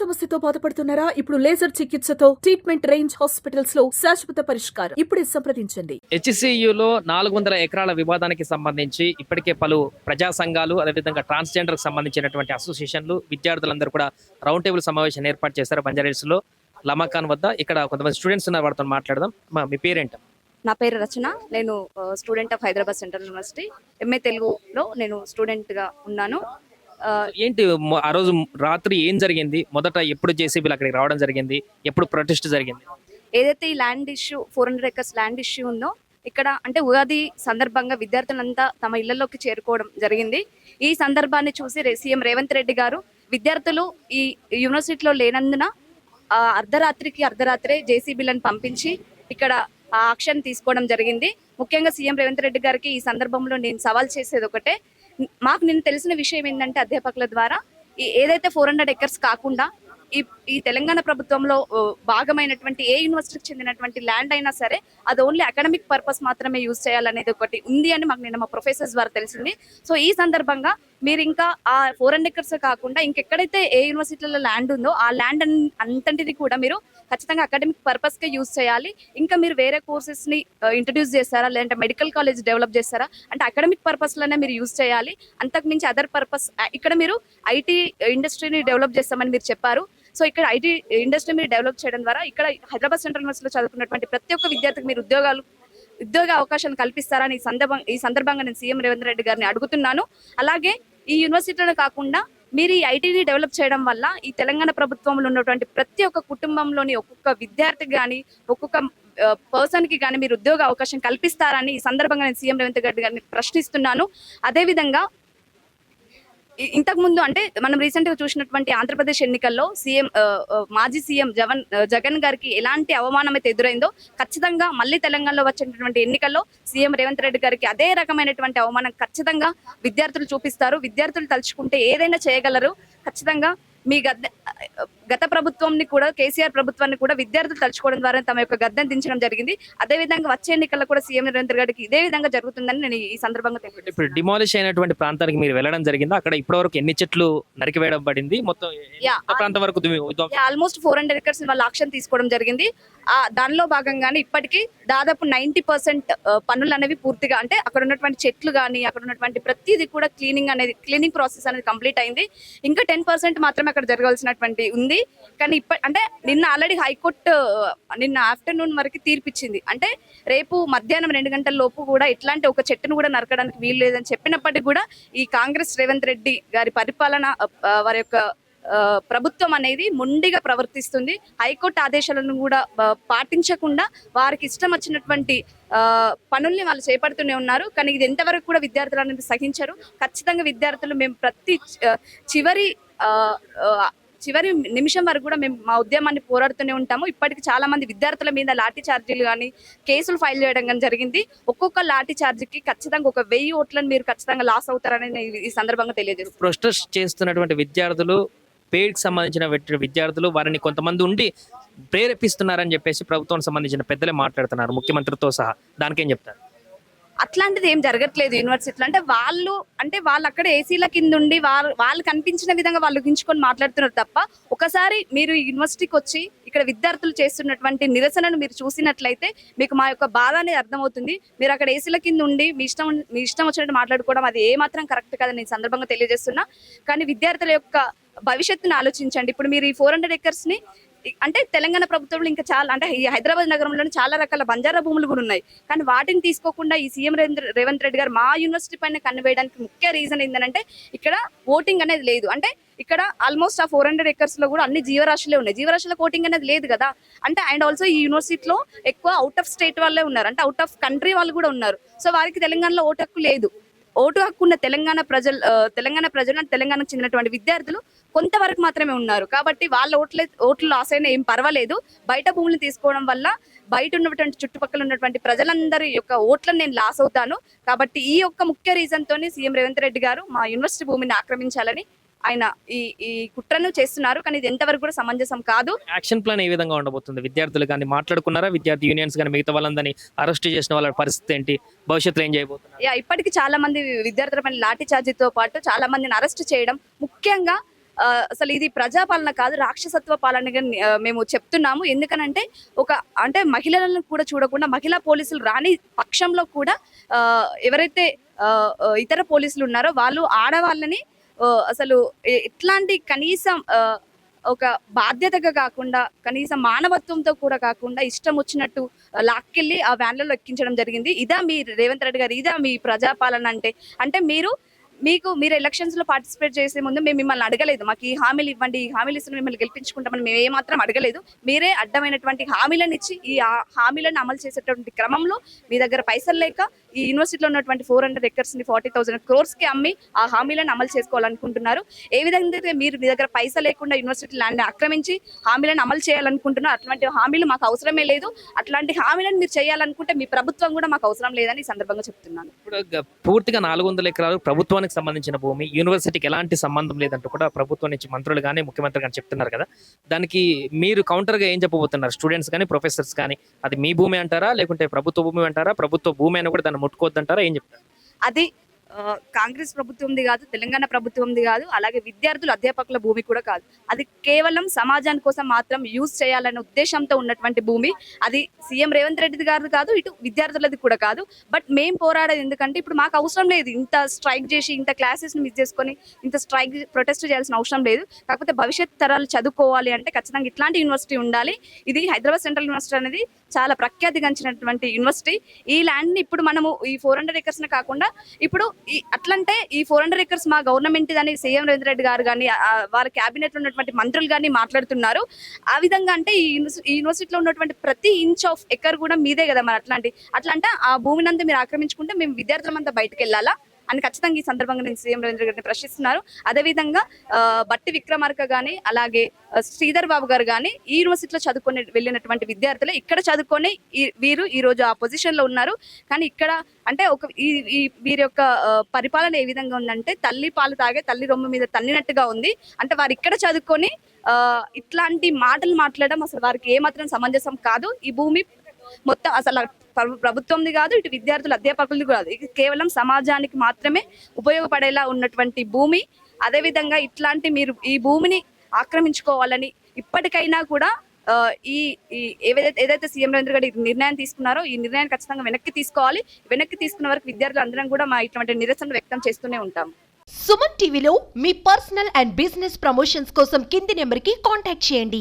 సమస్యతో బాధపడుతున్నారా? ఇప్పుడు లేజర్ చికిత్సతో ట్రీట్మెంట్ రేంజ్ హాస్పిటల్స్లో శాశ్వత పరిష్కారం. ఇప్పుడే సంప్రదించండి. హెచ్సియులో నాలుగు వందల ఎకరాల వివాదానికి సంబంధించి ఇప్పటికే పలు ప్రజా సంఘాలు అదేవిధంగా ట్రాన్స్జెండర్కి సంబంధించినటువంటి అసోసియేషన్లు విద్యార్థులందరూ కూడా రౌండ్ టేబుల్ సమావేశం ఏర్పాటు చేశారు బంజారాహిల్స్లో లమాఖాన్ వద్ద ఇక్కడ కొంతమంది స్టూడెంట్స్ ఉన్నారు వారితో మాట్లాడదాం. మా మీ పేరేంట? నా పేరు రచన. నేను student of Hyderabad central university MA తెలుగులో నేను స్టూడెంట్గా ఉన్నాను. ఏంటి ఆ రోజు రాత్రి ఏం జరిగింది? మొదట ఎప్పుడు జేసీబీలు అక్కడికి రావడం జరిగింది? ఎప్పుడు ప్రొటెస్ట్ జరిగింది? ఏదైతే ఈ land issue four hundred acres land issue ఉందో ఇక్కడ అంటే ఉగాది సందర్భంగా విద్యార్థులంతా తమ ఇళ్ళలోకి చేరుకోవడం జరిగింది. ఈ సందర్భాన్ని చూసి సీఎం రేవంత్ రెడ్డి గారు విద్యార్థులు ఈ యూనివర్సిటీలో లేనందున అర్ధరాత్రికి అర్ధరాత్రే జేసీబీలను పంపించి ఇక్కడ ఆ యాక్షన్ తీసుకోవడం జరిగింది. ముఖ్యంగా సీఎం రేవంత్ రెడ్డి గారికి ఈ సందర్భంలో నేను సవాల్ చేసేది ఒకటే మాకు నేను తెలిసిన విషయం ఏంటంటే అధ్యాపకుల ద్వారా ఏదైతే ఫోర్ హండ్రెడ్ ఎకర్స్ కాకుండా ఈ ఈ తెలంగాణ ప్రభుత్వంలో భాగమైనటువంటి ఏ యూనివర్సిటీకి చెందినటువంటి ల్యాండ్ అయినా సరే అది ఓన్లీ అకాడమిక్ పర్పస్ మాత్రమే యూజ్ చేయాలనేది ఒకటి ఉంది అని మాకు నిన్న మా ప్రొఫెసర్స్ ద్వారా తెలిసింది. సో ఈ సందర్భంగా మీరు ఇంకా ఆ ఫోర్ హండ్రెడ్ ఎకర్స్ కాకుండా ఇంకెక్కడైతే ఏ యూనివర్సిటీలలో ల్యాండ్ ఉందో ఆ ల్యాండ్ అంతంటిది కూడా మీరు ఖచ్చితంగా అకాడమిక్ పర్పస్ కే యూజ్ చేయాలి. ఇంకా మీరు వేరే కోర్సెస్ని ఇంట్రడ్యూస్ చేస్తారా? లేదంటే మెడికల్ కాలేజ్ డెవలప్ చేస్తారా? అంటే అకాడమిక్ పర్పస్లోనే మీరు యూజ్ చేయాలి. అంతకు మించి అదర్ పర్పస్ ఇక్కడ మీరు ఐటీ ఇండస్ట్రీని డెవలప్ చేస్తామని మీరు చెప్పారు. సో ఇక్కడ ఐటీ ఇండస్ట్రీ మీరు డెవలప్ చేయడం ద్వారా ఇక్కడ హైదరాబాద్ సెంట్రల్ యూనివర్సిటీలో చదువుకున్నటువంటి ప్రతి ఒక్క విద్యార్థికి మీరు ఉద్యోగాలు ఉద్యోగ అవకాశాలు కల్పిస్తారని ఈ సందర్భం ఈ సందర్భంగా నేను సీఎం రేవంత్ రెడ్డి గారిని అడుగుతున్నాను. అలాగే ఈ యూనివర్సిటీలో కాకుండా మీరు ఈ ఐటీని డెవలప్ చేయడం వల్ల ఈ తెలంగాణ ప్రభుత్వంలో ఉన్నటువంటి ప్రతి ఒక్క కుటుంబంలోని ఒక్కొక్క విద్యార్థికి కానీ ఒక్కొక్క పర్సన్కి కానీ మీరు ఉద్యోగ అవకాశం కల్పిస్తారని ఈ సందర్భంగా నేను సీఎం రేవంత్ రెడ్డి గారిని ప్రశ్నిస్తున్నాను. అదేవిధంగా ఇంతకు ముందు అంటే మనం రీసెంట్గా చూసినటువంటి ఆంధ్రప్రదేశ్ ఎన్నికల్లో సీఎం ఆ, మాజీ సీఎం జగన్ జగన్ గారికి ఎలాంటి అవమానం అయితే ఎదురైందో ఖచ్చితంగా మళ్ళీ తెలంగాణలో వచ్చినటువంటి ఎన్నికల్లో సీఎం రేవంత్ రెడ్డి గారికి అదే రకమైనటువంటి అవమానం ఖచ్చితంగా విద్యార్థులు చూపిస్తారు. విద్యార్థులు తలుచుకుంటే ఏదైనా చేయగలరు. ఖచ్చితంగా మీ గద్దె గత ప్రభుత్వంని కూడా కేసీఆర్ ప్రభుత్వాన్ని కూడా విద్యార్థులు తలుచుకోవడం ద్వారా తమ యొక్క గద్దెను దించడం జరిగింది. అదే విధంగా వచ్చే ఎన్నికల్లో కూడా సీఎం రేవంత్ గారికి ఇదే విధంగా జరుగుతుందని నేను ఈ సందర్భంగా తెలియజేస్తున్నాను. ఇప్పుడు డిమాలిష్ అయినటువంటి ప్రాంతానికి మీరు వెళ్ళడం జరిగింది? అక్కడ ఇప్పటివరకు ఎన్ని చెట్లు నరికివేయడం పడింది మొత్తం ప్రాంతం వరకు ఆల్మోస్ట్ ఫోర్ హండ్రెడ్ ఎకర్స్ వాళ్ళ ఆక్షన్ తీసుకోవడం జరిగింది. ఆ దానిలో భాగంగానే ఇప్పటికీ దాదాపు నైన్టీ పర్సెంట్ పనులు అనేవి పూర్తిగా అంటే అక్కడ ఉన్నటువంటి చెట్లు కానీ అక్కడ ఉన్నటువంటి ప్రతిదీ కూడా క్లీనింగ్ అనేది క్లీనింగ్ ప్రాసెస్ అనేది కంప్లీట్ అయింది. ఇంకా టెన్ పర్సెంట్ మాత్రమే అక్కడ జరగాల్సినటువంటి ఉంది. కానీ ఇప్ప అంటే నిన్న ఆల్రెడీ హైకోర్టు నిన్న ఆఫ్టర్నూన్ వరకు తీర్పిచ్చింది. అంటే రేపు మధ్యాహ్నం రెండు గంటల లోపు కూడా ఇట్లాంటి ఒక చెట్టును కూడా నరకడానికి వీలు లేదని చెప్పినప్పటికీ కూడా ఈ కాంగ్రెస్ రేవంత్ రెడ్డి గారి పరిపాలన వారి యొక్క ప్రభుత్వం అనేది మొండిగా ప్రవర్తిస్తుంది. హైకోర్టు ఆదేశాలను కూడా పాటించకుండా వారికి ఇష్టం వచ్చినటువంటి పనుల్ని వాళ్ళు చేపడుతూనే ఉన్నారు. కానీ ఇది ఎంతవరకు కూడా విద్యార్థులు అనేది సహించరు. ఖచ్చితంగా విద్యార్థులు మేము ప్రతి చివరి చివరి నిమిషం వరకు కూడా మేము మా ఉద్యమాన్ని పోరాడుతూనే ఉంటాము. ఇప్పటికి చాలా మంది విద్యార్థుల మీద లాఠీ ఛార్జీలు కానీ కేసులు ఫైల్ చేయడం కానీ జరిగింది. ఒక్కొక్క లాఠీ ఛార్జీకి ఖచ్చితంగా ఒక వెయ్యి ఓట్లను మీరు ఖచ్చితంగా లాస్ అవుతారని ఈ సందర్భంగా తెలియజేస్తాను ప్రొటెస్ట్ చేస్తున్నటువంటి విద్యార్థులు పేడ్కి సంబంధించిన విద్యార్థులు వారిని కొంతమంది ఉండి ప్రేరేపిస్తున్నారని చెప్పేసి ప్రభుత్వానికి సంబంధించిన పెద్దలే మాట్లాడుతున్నారు. ముఖ్యమంత్రితో సహా. దానికేం చెప్తారు? అట్లాంటిది ఏం జరగట్లేదు యూనివర్సిటీలో. అంటే వాళ్ళు అంటే వాళ్ళు అక్కడ ఏసీల కింద ఉండి వాళ్ళు వాళ్ళు కనిపించిన విధంగా వాళ్ళు గించుకొని మాట్లాడుతున్నారు తప్ప ఒకసారి మీరు యూనివర్సిటీకి వచ్చి ఇక్కడ విద్యార్థులు చేస్తున్నటువంటి నిరసనను మీరు చూసినట్లయితే మీకు మా యొక్క బాధ అనేది అర్థమవుతుంది. మీరు అక్కడ ఏసీల కింద ఉండి మీ ఇష్టం మీ ఇష్టం వచ్చినట్టు మాట్లాడుకోవడం అది ఏమాత్రం కరెక్ట్ కాదని ఈ సందర్భంగా తెలియజేస్తున్నా. కానీ విద్యార్థుల యొక్క భవిష్యత్తును ఆలోచించండి. ఇప్పుడు మీరు ఈ ఫోర్ హండ్రెడ్ ఎకర్స్ని అంటే తెలంగాణ ప్రభుత్వంలో ఇంకా చాలా అంటే ఈ హైదరాబాద్ నగరంలో చాలా రకాల బంజారా భూములు కూడా ఉన్నాయి. కానీ వాటిని తీసుకోకుండా ఈ సీఎం రేవంత్ రేవంత్ రెడ్డి గారు మా యూనివర్సిటీ పైన కన్నువేయడానికి ముఖ్య రీజన్ ఏంటంటే ఇక్కడ ఓటింగ్ అనేది లేదు. అంటే ఇక్కడ ఆల్మోస్ట్ ఆ ఫోర్ హండ్రెడ్ ఎకర్స్లో కూడా అన్ని జీవరాశులే ఉన్నాయి. జీవరాశుల ఓటింగ్ అనేది లేదు కదా. అంటే అండ్ ఆల్సో ఈ యూనివర్సిటీలో ఎక్కువ అవుట్ ఆఫ్ స్టేట్ వాళ్ళే ఉన్నారు. అంటే అవుట్ ఆఫ్ కంట్రీ వాళ్ళు కూడా ఉన్నారు. సో వారికి తెలంగాణలో ఓటు హక్కు లేదు. ఓటు హక్కు ఉన్న తెలంగాణ ప్రజలు తెలంగాణ ప్రజలు అంటే తెలంగాణకు చెందినటువంటి విద్యార్థులు కొంతవరకు మాత్రమే ఉన్నారు. కాబట్టి వాళ్ళ ఓట్లే ఓట్లు లాస్ అయినా ఏం పర్వాలేదు. బయట భూములు తీసుకోవడం వల్ల బయట ఉన్నటువంటి చుట్టుపక్కల ఉన్నటువంటి ప్రజలందరి యొక్క ఓట్లను నేను లాస్ అవుతాను. కాబట్టి ఈ యొక్క ముఖ్య రీజన్ తోని సీఎం రేవంత్ రెడ్డి గారు మా యూనివర్సిటీ భూమిని ఆక్రమించాలని ఆయన ఈ ఈ కుట్రను చేస్తున్నారు. కానీ ఇది ఎంతవరకు కూడా సమంజసం కాదు. యాక్షన్ ప్లాన్ ఏ విధంగా ఉండబోతుంది? విద్యార్థులు కానీ మాట్లాడుకున్నారా? విద్యార్థి యూనియన్స్ కానీ మిగతా వాళ్ళందరినీ అరెస్ట్ చేసిన వాళ్ళ పరిస్థితి ఏంటి? భవిష్యత్తులో ఏం చేయబోతున్నారు? యా ఇప్పటికి చాలా మంది విద్యార్థుల పైన లాఠీ చార్జీతో పాటు చాలా మందిని అరెస్ట్ చేయడం ముఖ్యంగా అసలు ఇది ప్రజాపాలన కాదు రాక్షసత్వ పాలనగా మేము చెప్తున్నాము. ఎందుకనంటే ఒక అంటే మహిళలను కూడా చూడకుండా మహిళా పోలీసులు రాని పక్షంలో కూడా ఎవరైతే ఇతర పోలీసులు ఉన్నారో వాళ్ళు ఆడవాళ్ళని అసలు ఎట్లాంటి కనీసం ఒక బాధ్యతగా కాకుండా కనీసం మానవత్వంతో కూడా కాకుండా ఇష్టం వచ్చినట్టు లాక్కెళ్ళి ఆ వ్యాన్లలో ఎక్కించడం జరిగింది. ఇదా మీ రేవంత్ రెడ్డి గారు ఇదా మీ ప్రజాపాలన అంటే అంటే మీరు మీకు మీరు ఎలక్షన్స్లో పార్టిసిపేట్ చేసే ముందు మేము మిమ్మల్ని అడగలేదు. మాకు ఈ హామీలు ఇవ్వండి ఈ హామీలు ఇస్తున్న మిమ్మల్ని గెలిపించుకుంటామని మేము ఏమాత్రం అడగలేదు. మీరే అడ్డమైనటువంటి హామీలను ఇచ్చి ఈ హామీలను అమలు చేసేటువంటి క్రమంలో మీ దగ్గర పైసలు లేక ఈ యూనివర్సిటీలో ఉన్నటువంటి ఫోర్ హండ్రెడ్ ఎకర్స్ని ఫార్టీ థౌసండ్ క్రోర్స్కి అమ్మి ఆ హామీలను అమలు చేసుకోవాలనుకుంటున్నారు. ఏ విధంగా అయితే మీరు మీ దగ్గర పైసలు లేకుండా యూనివర్సిటీ ల్యాండ్ ఆక్రమించి హామీలను అమలు చేయాలనుకుంటున్నారు అట్లాంటి హామీలు మాకు అవసరమే లేదు. అట్లాంటి హామీలను మీరు చేయాలనుకుంటే మీ ప్రభుత్వం కూడా మాకు అవసరం లేదని ఈ సందర్భంగా చెప్తున్నాను. ఇప్పుడు పూర్తిగా నాలుగు వందల ఎకరాలు ప్రభుత్వానికి సంబంధించిన భూమి యూనివర్సిటీకి ఎలాంటి సంబంధం లేదంటూ కూడా ప్రభుత్వం నుంచి మంత్రులు కానీ ముఖ్యమంత్రి కానీ చెప్తున్నారు కదా. దానికి మీరు కౌంటర్గా గా ఏం చెప్పబోతున్నారు? స్టూడెంట్స్ కానీ ప్రొఫెసర్స్ కానీ అది మీ భూమి అంటారా? లేకుంటే ప్రభుత్వ భూమి అంటారా? ప్రభుత్వ భూమి అయినా కూడా దాన్ని ముట్టుకోవద్దంటారా? ఏం చెప్తారు? అది కాంగ్రెస్ ప్రభుత్వంది కాదు తెలంగాణ ప్రభుత్వంది కాదు అలాగే విద్యార్థులు అధ్యాపకుల భూమి కూడా కాదు. అది కేవలం సమాజాని కోసం మాత్రం యూజ్ చేయాలనే ఉద్దేశంతో ఉన్నటువంటి భూమి. అది సీఎం రేవంత్ రెడ్డిది గారిది కాదు ఇటు విద్యార్థులది కూడా కాదు. బట్ మేము పోరాడేది ఎందుకంటే ఇప్పుడు మాకు అవసరం లేదు. ఇంత స్ట్రైక్ చేసి ఇంత క్లాసెస్ మిస్ చేసుకొని ఇంత స్ట్రైక్ ప్రొటెస్ట్ చేయాల్సిన అవసరం లేదు. కాకపోతే భవిష్యత్ తరాలు చదువుకోవాలి అంటే ఖచ్చితంగా ఇట్లాంటి యూనివర్సిటీ ఉండాలి. ఇది హైదరాబాద్ సెంట్రల్ యూనివర్సిటీ అనేది చాలా ప్రఖ్యాతిగాంచినటువంటి యూనివర్సిటీ. ఈ ల్యాండ్ని ఇప్పుడు మనము ఈ ఫోర్ హండ్రెడ్ ఎకర్స్ కాకుండా ఇప్పుడు ఈ అట్లంటే ఈ ఫోర్ హండ్రెడ్ ఎకర్స్ మా గవర్నమెంట్ అని సీఎం రేవంత్ రెడ్డి గారు కానీ వారి క్యాబినెట్లో ఉన్నటువంటి మంత్రులు కానీ మాట్లాడుతున్నారు. ఆ విధంగా అంటే ఈ యూనివర్సిటీలో ఉన్నటువంటి ప్రతి ఇంచ్ ఆఫ్ ఎకర్ కూడా మీదే కదా మరి అట్లాంటి. అట్లా అంటే ఆ భూమిని అంతా మీరు ఆక్రమించుకుంటే మేము విద్యార్థులమంతా బయటకు వెళ్ళాలా అని ఖచ్చితంగా ఈ సందర్భంగా నేను సీఎం రవీంద్ర గారిని ప్రశ్నిస్తున్నారు. అదేవిధంగా బట్టి విక్రమార్క కానీ అలాగే శ్రీధర్ బాబు గారు కానీ ఈ యూనివర్సిటీలో చదువుకొని వెళ్ళినటువంటి విద్యార్థులే ఇక్కడ చదువుకొని ఈ- వీరు ఈ రోజు ఆ పొజిషన్లో ఉన్నారు. కానీ ఇక్కడ అంటే ఒక ఈ ఈ వీరి యొక్క పరిపాలన ఏ విధంగా ఉందంటే తల్లి పాలు తాగే తల్లి రొమ్ము మీద తన్నినట్టుగా ఉంది. అంటే వారు ఇక్కడ చదువుకొని ఇట్లాంటి మాటలు మాట్లాడడం అసలు వారికి ఏమాత్రం సమంజసం కాదు. ఈ భూమి మొత్తం అసలు ప్రభుత్వంది కాదు ఇటు విద్యార్థులు అధ్యాపకులది కాదు. ఇది కేవలం సమాజానికి మాత్రమే ఉపయోగపడేలా ఉన్నటువంటి భూమి. అదేవిధంగా ఇట్లాంటి మీరు ఈ భూమిని ఆక్రమించుకోవాలని ఇప్పటికైనా కూడా ఈ ఏదైతే ఏదైతే సీఎం రవీంద్ర గారు ఈ నిర్ణయం తీసుకున్నారో ఈ నిర్ణయాన్ని ఖచ్చితంగా వెనక్కి తీసుకోవాలి. వెనక్కి తీసుకున్న వరకు విద్యార్థులు అందరం కూడా మా ఇటువంటి నిరసన వ్యక్తం చేస్తూనే ఉంటాం. సుమన్ టీవీలో మీ పర్సనల్ అండ్ బిజినెస్ ప్రమోషన్స్ కోసం కింది నెంబర్కి కాంటాక్ట్ చేయండి.